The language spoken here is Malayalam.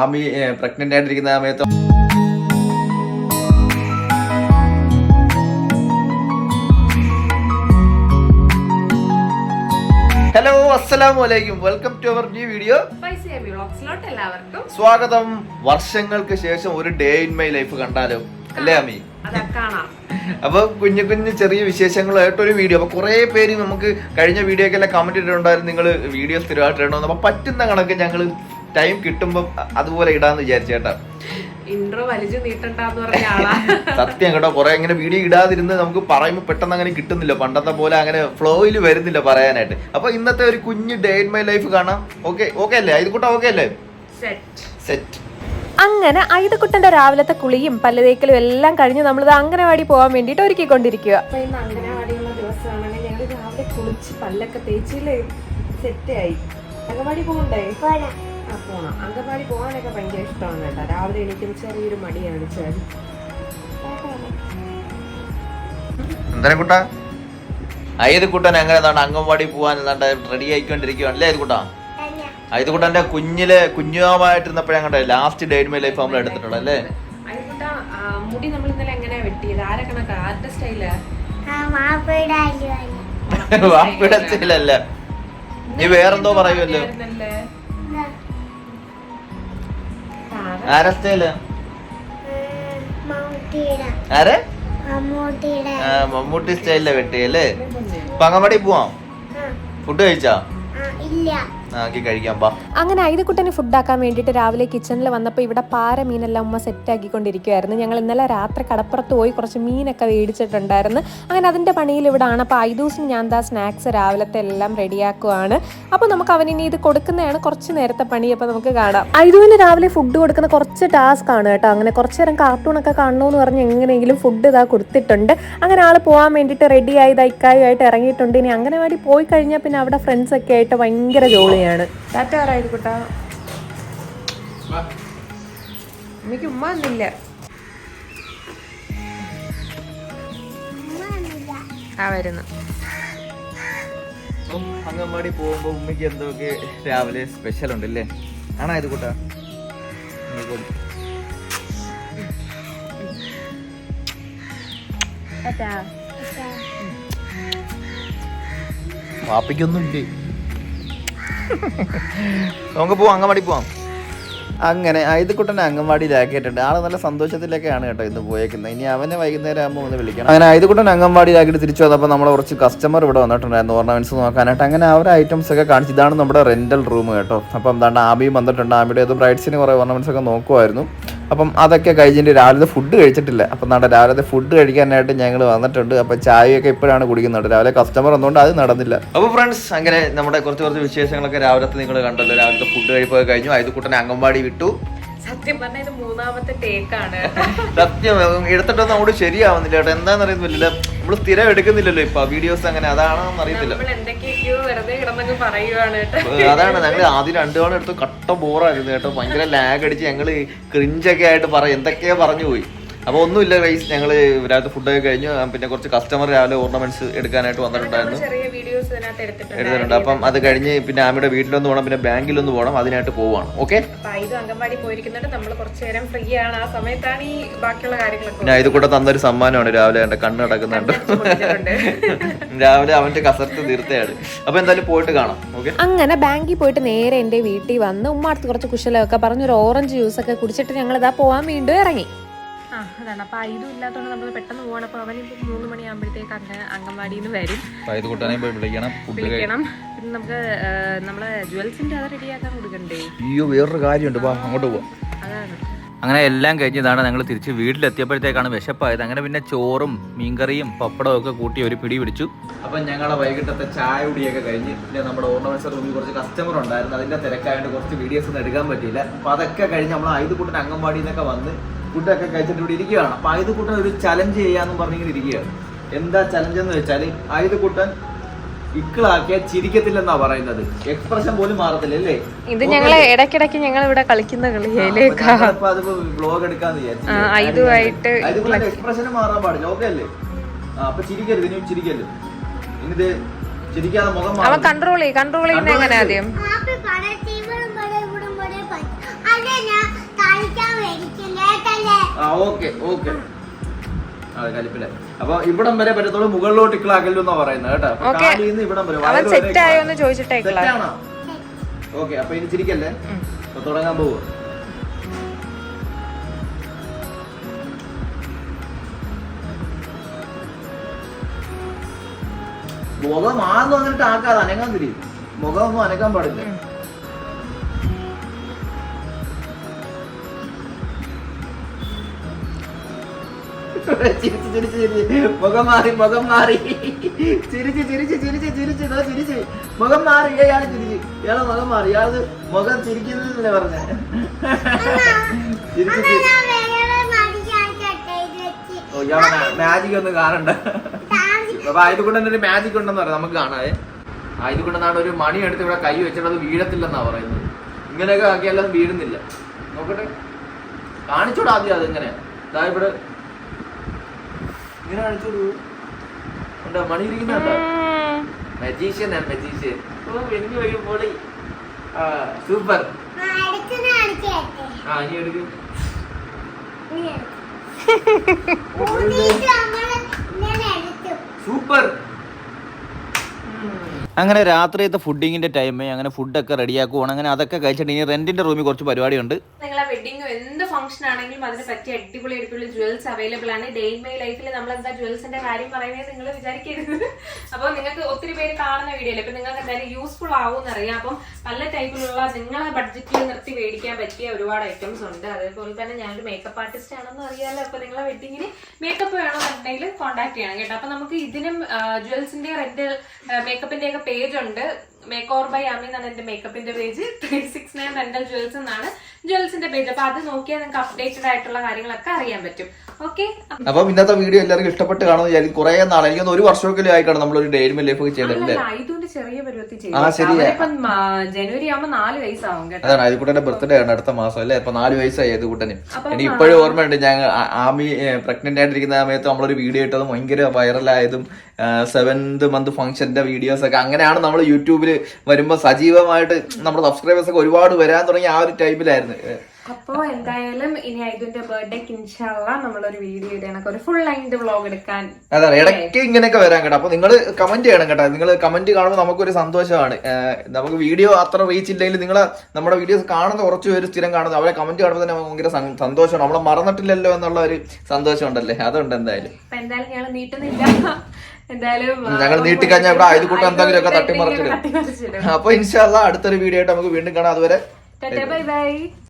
ആമി പ്രഗ്നന്റ് ആയിട്ടിരിക്കുന്ന സമയത്ത് ഹലോ അസ്സലാമു വലൈക്കും welcome to our new video എല്ലാവർക്കും. സ്വാഗതം. വർഷങ്ങൾക്ക് ശേഷം ഒരു ഡേ ഇൻ മൈ ലൈഫ് കണ്ടാലോ? അല്ലേ അമ്മി അപ്പൊ കുഞ്ഞു കുഞ്ഞു ചെറിയ വിശേഷങ്ങളായിട്ട് ഒരു വീഡിയോ അപ്പൊ കുറെ പേര് നമുക്ക് കഴിഞ്ഞ വീഡിയോ ഒക്കെ കമന്റ് ഇട്ടിട്ടുണ്ടായിരുന്നു. നിങ്ങൾ വീഡിയോ സ്ഥിരമായിട്ട് ഇടണമെന്ന്. അപ്പൊ പറ്റുന്ന കണക്ക് ഞങ്ങൾ ടൈം കിട്ടുമ്പോൾ അതുപോലെ ഇടാന്ന് വിചാരിച്ചേട്ടാ ഇൻട്രോ വലിച്ചു നീട്ടണ്ടെന്ന് പറഞ്ഞ ആളാ. സത്യം കേട്ടോ കുറെ അങ്ങനെ വീഡിയോ ഇടാതിരുന്ന് നമുക്ക് പറയുമ്പോൾ പെട്ടെന്ന് അങ്ങനെ കിട്ടുന്നില്ല. പണ്ടത്തെ പോലെ അങ്ങനെ ഫ്ലോയിൽ വരുന്നില്ല പറയാനായിട്ട്. അപ്പൊ ഇന്നത്തെ ഒരു കുഞ്ഞ് ഡേ ഇൻ മൈ ലൈഫ് കാണാം. ഓക്കെ ഓക്കെ അല്ലേ? ഇത് കൂട്ടം ഓക്കെ അല്ലേ? സെറ്റ് സെറ്റ് അങ്ങനെ ഐതക്കുട്ടന്റെ രാവിലത്തെ കുളിയും പല്ലുതേക്കലും എല്ലാം കഴിഞ്ഞ് നമ്മളിത് അംഗനവാടി പോകാൻ വേണ്ടിയിട്ട് ഒരുക്കിക്കൊണ്ടിരിക്കുക അംഗനവാടിയുള്ള ദിവസമാണെങ്കിൽ ഞങ്ങൾ രാവിലെ കുളിച്ച് പല്ലൊക്കെ തേച്ചില്ലേ സെറ്റായി അംഗൻവാടി പോകണ്ടേ പോണം. അംഗൻവാടി പോകാനൊക്കെ ഭയങ്കര ഇഷ്ടമാണ് കേട്ടോ. രാവിലെ എണീക്കും ചെറിയൊരു മടിയാണ് ചേച്ചി എന്തിനെ കുട്ടാ? അയ്യത് കുട്ടൻ എങ്ങനെ എന്താണ് അംഗൻവാടി പോവാൻ എന്താണ്ട് റെഡി ആയിക്കൊണ്ടിരിക്കുകയാണ് അല്ലേ ഇത് കുട്ടാ? അയ്യത് കുട്ടന്റെ കുഞ്ഞിലെ കുഞ്ഞുമായിട്ടിരുന്നപ്പോഴേ കണ്ടേ ലാസ്റ്റ് ഡേറ്റ് മൈ ലൈഫ് നമ്മൾ എടുത്തിട്ടുള്ളത് അല്ലേ? മുടി നമ്മൾ ഇന്നലെ എങ്ങനെയാ വെട്ടിയത്? ആരെ കണക്കാ? ആരുടെ സ്റ്റൈലാ? വാപ്പിയുടെ സ്റ്റൈലല്ല. നീ വേറെന്തോ പറയുമല്ലോ. ആരെ സ്റ്റൈൽ ആരെ? മമ്മൂട്ടി സ്റ്റൈലിലെ വെട്ടിയല്ലേ? അംഗൻവാടി പോവാം? ഫുഡ് കഴിച്ചാ? ആ, ആക്കി കഴിക്കാം ബാ. അങ്ങനെ ഐതക്കുട്ടന് ഫുഡാക്കാൻ വേണ്ടിയിട്ട് രാവിലെ കിച്ചണിൽ വന്നപ്പോൾ ഇവിടെ പാര മീനെല്ലാം ഉമ്മ സെറ്റ് ആക്കിക്കൊണ്ടിരിക്കുവായിരുന്നു. ഞങ്ങൾ ഇന്നലെ രാത്രി കടപ്പുറത്ത് പോയി കുറച്ച് മീനൊക്കെ മേടിച്ചിട്ടുണ്ടായിരുന്നു. അങ്ങനെ അതിന്റെ പണിയിൽ ഇവിടെ ആണ് അപ്പോൾ ഐദൂസിന് ഞാൻ ദാ സ്നാക്സ് രാവിലത്തെ എല്ലാം റെഡിയാക്കുവാണ്. അപ്പോൾ നമുക്ക് അവനിനി ഇത് കൊടുക്കുന്നതാണ് കുറച്ച് നേരത്തെ പണി. അപ്പോൾ നമുക്ക് കാണാം. ഐദുവിന് രാവിലെ ഫുഡ് കൊടുക്കുന്ന കുറച്ച് ടാസ്ക് ആണ് കേട്ടോ. അങ്ങനെ കുറച്ച് നേരം കാർട്ടൂൺ ഒക്കെ കാർട്ടൂണൊക്കെ കാണണമെന്ന് പറഞ്ഞ് എങ്ങനെയെങ്കിലും ഫുഡ് ഇതാ കൊടുത്തിട്ടുണ്ട്. അങ്ങനെ ആൾ പോകാൻ വേണ്ടിയിട്ട് റെഡി ആയി ആയിട്ട് ഇറങ്ങിയിട്ടുണ്ട്. ഇനി അങ്ങനെ വേണ്ടി പോയി കഴിഞ്ഞാൽ പിന്നെ അവിടെ ഫ്രണ്ട്സ് ഒക്കെ ആയിട്ട് ഭയങ്കര ജോളിയാണ് ടാറ്റ ആരായിരിക്കട്ടാ കുട്ടാ? എനിക്ക് ഉമ്മ ഒന്നില്ല ആ വരുന്നു. അംഗൻവാടി പോകുമ്പോ ഉമ്മയ്ക്ക് എന്തൊക്കെ രാവിലെ സ്പെഷ്യൽ ഉണ്ട് അല്ലേ ആണോ ഇത് കൂട്ടാ? പാപ്പിക്കൊന്നും ഇല്ലേ? നമുക്ക് പോവാം അങ്ങമാടി പോവാം. അങ്ങനെ ഐതുക്കുട്ടനെ അംഗൻവാടിയിലാക്കിയിട്ടുണ്ട് ആൾ നല്ല സന്തോഷത്തിലൊക്കെയാണ് കേട്ടോ ഇന്ന് പോയേക്കുന്നത്. ഇനി അവനെ വൈകുന്നേരം ആകുമ്പോൾ ഒന്ന് വിളിക്കണം. അങ്ങനെ ഐതുക്കുട്ടൻ അംഗൻവാടിയിലാക്കിയിട്ട് തിരിച്ചു വന്നപ്പോൾ നമ്മൾ കുറച്ച് കസ്റ്റമർ ഇവിടെ വന്നിട്ടുണ്ടായിരുന്നു ഓർണമെന്റ്സ് നോക്കാനായിട്ട്. അങ്ങനെ അവരെ ഐറ്റംസ് ഒക്കെ കാണിച്ചു ഇതാണ് നമ്മുടെ റെന്റൽ റൂം കേട്ടോ. അപ്പം എന്താണ് ആബിയും വന്നിട്ടുണ്ട്. ആബിയുടെ ഏത് ബ്രൈഡ്സിന് കുറേ ഓർണമെന്റ്സ് ഒക്കെ നോക്കുമായിരുന്നു അപ്പം അതൊക്കെ കഴിഞ്ഞിട്ട് രാവിലത്തെ ഫുഡ് കഴിച്ചിട്ടില്ല. അപ്പം നട രാവിലത്തെ ഫുഡ് കഴിക്കാനായിട്ട് ഞങ്ങൾ വന്നിട്ടുണ്ട്. അപ്പം ചായയൊക്കെ ഇപ്പോഴാണ് കുടിക്കുന്നത്. രാവിലെ കസ്റ്റമർ ഒന്നുകൊണ്ട് അത് നടന്നില്ല. അപ്പോൾ ഫ്രണ്ട്സ് അങ്ങനെ നമ്മുടെ കുറച്ച് കുറച്ച് വിശേഷങ്ങളൊക്കെ രാവിലത്തെ നിങ്ങൾ കണ്ടല്ലോ. രാവിലത്തെ ഫുഡ് കഴിപ്പൊക്കെ കഴിഞ്ഞു. ഐതുക്കുട്ടനെ അംഗൻവാടി വിട്ടു. സത്യം പറഞ്ഞാൽ ഇത് മൂന്നാമത്തെ ടേക്കാണ് സത്യം. എടുത്തിട്ടൊന്നും അങ്ങോട്ട് ശരിയാവുന്നില്ല കേട്ടോ. എന്താണെന്ന് അറിയത്തില്ല നമ്മൾ സ്ഥിരം എടുക്കുന്നില്ലല്ലോ ഇപ്പൊ വീഡിയോസ് അങ്ങനെ അതാണെന്ന് അറിയത്തില്ല. അതാണ് ഞങ്ങൾ ആദ്യം രണ്ടു തവണ എടുത്ത് കട്ട ബോറായിരുന്നു കേട്ടോ. ഭയങ്കര ലാഗ് അടിച്ച് ഞങ്ങൾ ക്രിഞ്ചൊക്കെ ആയിട്ട് പറ എന്തൊക്കെയാ പറഞ്ഞു പോയി. അപ്പൊ ഒന്നുമില്ല വൈസ് ഞങ്ങൾ രാവിലത്തെ ഫുഡൊക്കെ കഴിഞ്ഞു. പിന്നെ കുറച്ച് കസ്റ്റമർ രാവിലെ ഓർണമെന്റ്സ് എടുക്കാനായിട്ട് വന്നിട്ടുണ്ടായിരുന്നു. വീഡിയോസ് ഇതിനകത്ത് എടുത്തിട്ടുണ്ട്. അപ്പം അത് കഴിഞ്ഞ് പിന്നെ ആമിയുടെ വീട്ടിലൊന്ന് പോകണം പിന്നെ ബാങ്കിലൊന്ന് പോകണം അതിനായിട്ട് പോവാണ്. ഓക്കെ? ഇത് അംഗൻവാടി പോയിരിക്കുന്നുണ്ട്. നമ്മൾ കുറച്ചു നേരം ഫ്രീ ആണ്. ആ സമയത്താണ് ഈ ബാക്കിയുള്ള കാര്യങ്ങളൊക്കെ പിന്നെ ഇത് കൂടെ തന്നൊരു സമ്മാനമാണ്. രാവിലെ എന്റെ കണ്ണ് നടക്കുന്നുണ്ട് രാവിലെ അവന്റെ കസർത്ത് തീർത്തയാണ്. അപ്പൊ എന്തായാലും പോയിട്ട് കാണാം. ഓക്കെ? അങ്ങനെ ബാങ്കിൽ പോയിട്ട് നേരെ എന്റെ വീട്ടിൽ വന്ന് ഉമ്മ അടുത്ത് കുറച്ച് കുശലമൊക്കെ പറഞ്ഞ് ഒരു ഓറഞ്ച് ജ്യൂസ് ഒക്കെ കുടിച്ചിട്ട് ഞങ്ങൾ ഇതാ പോവാൻ വീണ്ടും ഇറങ്ങി. ആ അതാണ്. അപ്പൊ ഇതും ഇല്ലാത്തതുകൊണ്ട് നമ്മൾ പെട്ടെന്ന് പോകണം അപ്പൊ അവൻ ഇപ്പൊ മൂന്ന് മണിയാകുമ്പോഴത്തേക്ക് അങ്ങ് അംഗൻവാടിയിൽ നിന്ന് വരും വിളിക്കണം. പിന്നെ നമുക്ക് നമ്മളെ ജുവൽസിന്റെ അത് റെഡിയാക്കാൻ കൊടുക്കണ്ടേ? അയ്യോ വേറൊരു കാര്യമുണ്ട്. വാ അങ്ങോട്ട് പോവാം. അതാണ്. അങ്ങനെ എല്ലാം കഴിഞ്ഞതാണ് ഞങ്ങൾ തിരിച്ച് വീട്ടിലെത്തിയപ്പോഴത്തേക്കാണ് വിശപ്പായത്. അങ്ങനെ പിന്നെ ചോറും മീൻകറിയും പപ്പടവും ഒക്കെ കൂട്ടി ഒരു പിടി പിടിച്ചു. അപ്പം ഞങ്ങളുടെ വൈകിട്ടത്തെ ചായ കുടിയൊക്കെ കഴിഞ്ഞ് പിന്നെ നമ്മുടെ ഓർണമെന്റ്സ് റൂമിൽ കുറച്ച് കസ്റ്റമർ ഉണ്ടായിരുന്നു. അതിന്റെ തിരക്കായതുകൊണ്ട് കുറച്ച് വീഡിയോസ് ഒന്നും എടുക്കാൻ പറ്റിയില്ല. അപ്പൊ അതൊക്കെ കഴിഞ്ഞ് നമ്മൾ ആയുധക്കൂട്ടൻ അംഗൻവാടിയിൽ നിന്നൊക്കെ വന്ന് ഫുഡൊക്കെ കഴിച്ചിട്ട് ഇവിടെ ഇരിക്കുകയാണ്. അപ്പോൾ ആയുധക്കൂട്ടൻ ഒരു ചലഞ്ച് ചെയ്യാന്ന് പറഞ്ഞിങ്ങനെ ഇരിക്കുകയാണ്. എന്താ ചലഞ്ച് എന്ന് വെച്ചാൽ ആയുധക്കൂട്ടൻ ഇക്കളാക്കിയാൽ ചിരിക്കത്തില്ലെന്നാ പറയുന്നത്. എക്സ്പ്രഷൻ പോലും മാറത്തില്ല അല്ലേ? ഇത് ഞങ്ങൾ ഇടയ്ക്കിടയ്ക്ക് ഞങ്ങൾ ഇവിടെ കളിക്കുന്ന അത് ബ്ലോഗ് എടുക്കാന്ന് എക്സ്പ്രഷൻ മാറാൻ പാടില്ല ഓക്കെ അല്ലേ? അപ്പൊ ചിരിക്കരുത് ഇനിയും ചിരിക്കല്ലോ ഇനിത് ചിരിക്കാതെ മുഖം കൺട്രോൾ ചെയ്യും കൺട്രോൾ ചെയ്യുന്ന എങ്ങനെ ഞാൻ ആ ഓക്കെ ഓക്കെ. അതെ കലിപ്പില്ല അപ്പൊ ഇവിടം വരെ പറ്റത്തുള്ളൂ മുകളിലോട്ട് ഇക്കള എന്നാ പറയുന്നത് കേട്ടോ. ഇവിടം വരെ അവൻ സെറ്റ് സെറ്റാണോ ഓക്കെ അപ്പൊ ഇനി ചിരിക്കല്ലേ? അപ്പൊ തുടങ്ങാൻ പോവുക. മുഖം ആന്ന് വന്നിട്ട് ആക്കാതെ അനങ്ങാൻ തിരി മുഖം ഒന്നും അനക്കാൻ പാടില്ല. ചിരിച്ച് ചിരിച്ച് ചിരിച്ച് മുഖം മാറി മുഖം മാറി ചിരിച്ച് ചിരിച്ച് ചിരിച്ച് ചിരിച്ച് ഇതോ ചിരിച്ച് മുഖം മാറി ഇയാൾ ചിരിച്ച് ഇയാളെ മുഖം മാറി ഇയാൾ മുഖം ചിരിക്കുന്നല്ലേ പറഞ്ഞ ചിരിച്ച് മാജിക് ഒന്നും കാണണ്ട അപ്പൊ ആയതുകൊണ്ട് തന്നെ ഒരു മാജിക് ഉണ്ടെന്ന് പറയാം നമുക്ക് കാണാവേ ആയതുകൊണ്ടെന്നാണ് ഒരു മണി എടുത്ത് ഇവിടെ കൈ വെച്ചിട്ട് അത് വീഴത്തില്ലെന്നാ പറയുന്നത് ഇങ്ങനെയൊക്കെ ആക്കിയാലും വീഴുന്നില്ല നോക്കട്ടെ കാണിച്ചോടാ ആദ്യം അതിങ്ങനെ ഇതാ ഇവിടെ ഇങ്ങനെ കാണിച്ചോളൂ. ഉണ്ടോ മണി ഇരിക്കുന്നുണ്ടോ മജീഷ്യൻ മജീഷ്യൻ ഓ എനിക്ക് വരും പൊളി. ആ സൂപ്പർ ആ, എടുത്ത് കാണിക്കട്ടെ ആ ഇനി എടുക്ക്. സൂപ്പർ അങ്ങനെ രാത്രിയത്തെ ഫുഡിങ്ങിന്റെ ടൈം അങ്ങനെ ഫുഡൊക്കെ റെഡിയാക്കുവാണ് അങ്ങനെ അതൊക്കെ കഴിച്ചിട്ട് ഇനി റെന്റിന്റെ റൂമിൽ കുറച്ച് പരിപാടിയുണ്ട്. നിങ്ങളെ വെഡിങ്ങോ എന്ത് ഫംഗ്ഷൻ ആണെങ്കിലും അതിന് പറ്റിയ അടിപൊളി അടിപൊളി ജ്വൽസ് അവൈലബിൾ ആണ്. ഡേ മൈ ലൈഫിൽ നമ്മൾ എന്താ ജ്വൽസിന്റെ കാര്യം പറയുന്നത് നിങ്ങൾ വിചാരിക്കരുത്. അപ്പോൾ നിങ്ങൾക്ക് ഒത്തിരി പേര് കാണുന്ന വീഡിയോ ഇപ്പൊ നിങ്ങൾക്ക് എന്തായാലും യൂസ്ഫുൾ ആവും അറിയാം. അപ്പം പല ടൈപ്പിലുള്ള നിങ്ങളെ ബഡ്ജറ്റിൽ നിർത്തി മേടിക്കാൻ പറ്റിയ ഒരുപാട് ഐറ്റംസ് ഉണ്ട്. അതേപോലെ തന്നെ ഞാനൊരു മേക്കപ്പ് ആർട്ടിസ്റ്റ് ആണെന്ന് അറിയാലോ. അപ്പൊ നിങ്ങളെ വെഡിങ്ങിന് മേക്കപ്പ് വേണമെന്നുണ്ടെങ്കിൽ കോൺടാക്ട് ചെയ്യണം കേട്ടോ. അപ്പൊ നമുക്ക് ഇതിനും ജ്വൽസിന്റെ റെന്റ് മേക്കപ്പിന്റെ ഒക്കെ പേജ് ഉണ്ട് മേക്ക് ഓർ ബൈ അമി എന്നാണ് എന്റെ മേക്കപ്പിന്റെ page three six nine rental jewels എന്നാണ് ജ്വൽസിന്റെ പേജ് അപ്പൊ അത് നോക്കിയാൽ നിങ്ങൾക്ക് അപ്ഡേറ്റഡ് ആയിട്ടുള്ള കാര്യങ്ങളൊക്കെ അറിയാൻ പറ്റും. ഓക്കെ അപ്പം ഇന്നത്തെ വീഡിയോ എല്ലാവർക്കും ഇഷ്ടപ്പെട്ട് കാണുമെന്ന് വിചാരിക്കും കുറെ നാളെ എനിക്ക് ഒരു വർഷമൊക്കെ ആയിട്ടാണ് നമ്മൾ ഒരു ഡെയിലി ലൈഫ് ഒക്കെ ഇതുകൊണ്ട് ചെറിയ പരുവത്തി ജനുവരി ആവുമ്പോ നാല് വയസ്സാവും കേട്ടോ. അതാണ് അതികൂട്ടന്റെ ബർത്ത്ഡേ ആണ് അടുത്ത മാസം അല്ലേ? അപ്പൊ നാല് വയസ്സായി അതുകൂട്ടന് കൂട്ടനും എനിക്ക് ഇപ്പോഴും ഓർമ്മയുണ്ട് ഞാൻ ആമി പ്രഗ്നന്റ് ആയിട്ടിരിക്കുന്ന സമയത്ത് നമ്മളൊരു വീഡിയോ ഇട്ടതും ഭയങ്കര വൈറലായതും സെവൻത് മന്ത് ഫംഗ്ഷന്റെ വീഡിയോസ് ഒക്കെ അങ്ങനെയാണ് നമ്മൾ യൂട്യൂബിൽ വരുമ്പോൾ സജീവമായിട്ട് നമ്മുടെ സബ്സ്ക്രൈബേഴ്സ് ഒക്കെ ഒരുപാട് വരാൻ തുടങ്ങി ആ ഒരു ടൈമിലായിരുന്നു. അപ്പോ എന്തായാലും ഇനി ഐദുന്റെ ബർത്ത്ഡേക്ക് ഇൻഷാള്ള നമ്മളൊരു വീഡിയോ ഇടണം ഒരു ഫുൾ ലൈൻഡ് വ്ലോഗ് എടുക്കാൻ അതെ ഇടയ്ക്ക് ഇങ്ങനെയൊക്കെ വരാൻ കേട്ടോ. അപ്പൊ നിങ്ങൾ കമന്റ് ചെയ്യണം കേട്ടോ. നിങ്ങൾ കമന്റ് കാണുമ്പോൾ നമുക്കൊരു സന്തോഷമാണ്. നമുക്ക് വീഡിയോ അത്ര റീച്ച് ഇല്ലെങ്കിൽ നിങ്ങൾ നമ്മുടെ വീഡിയോസ് കാണുന്ന കുറച്ച് പേര് സ്ഥിരം കാണുന്നത് അവരെ കമന്റ് കാണുമ്പോൾ തന്നെ ഭയങ്കര സന്തോഷമാണ്. നമ്മളെ മറന്നിട്ടില്ലല്ലോ എന്നുള്ള ഒരു സന്തോഷം ഉണ്ടല്ലേ അതുണ്ട് എന്തായാലും. എന്തായാലും ഞങ്ങൾ നീട്ടുന്നില്ല. എന്തായാലും നീട്ടി ഞങ്ങൾ നീട്ടിക്കഴിഞ്ഞാൽ ഇവിടെ ആയതുകൂട്ടം എന്തെങ്കിലുമൊക്കെ തട്ടിമറിച്ചിടും. തട്ടിമറിച്ചിടും. അപ്പൊ ഇൻഷാല്ല അടുത്തൊരു വീഡിയോ ആയിട്ട് നമുക്ക് വീണ്ടും കാണാം. അതുവരെ ബൈ ബൈ.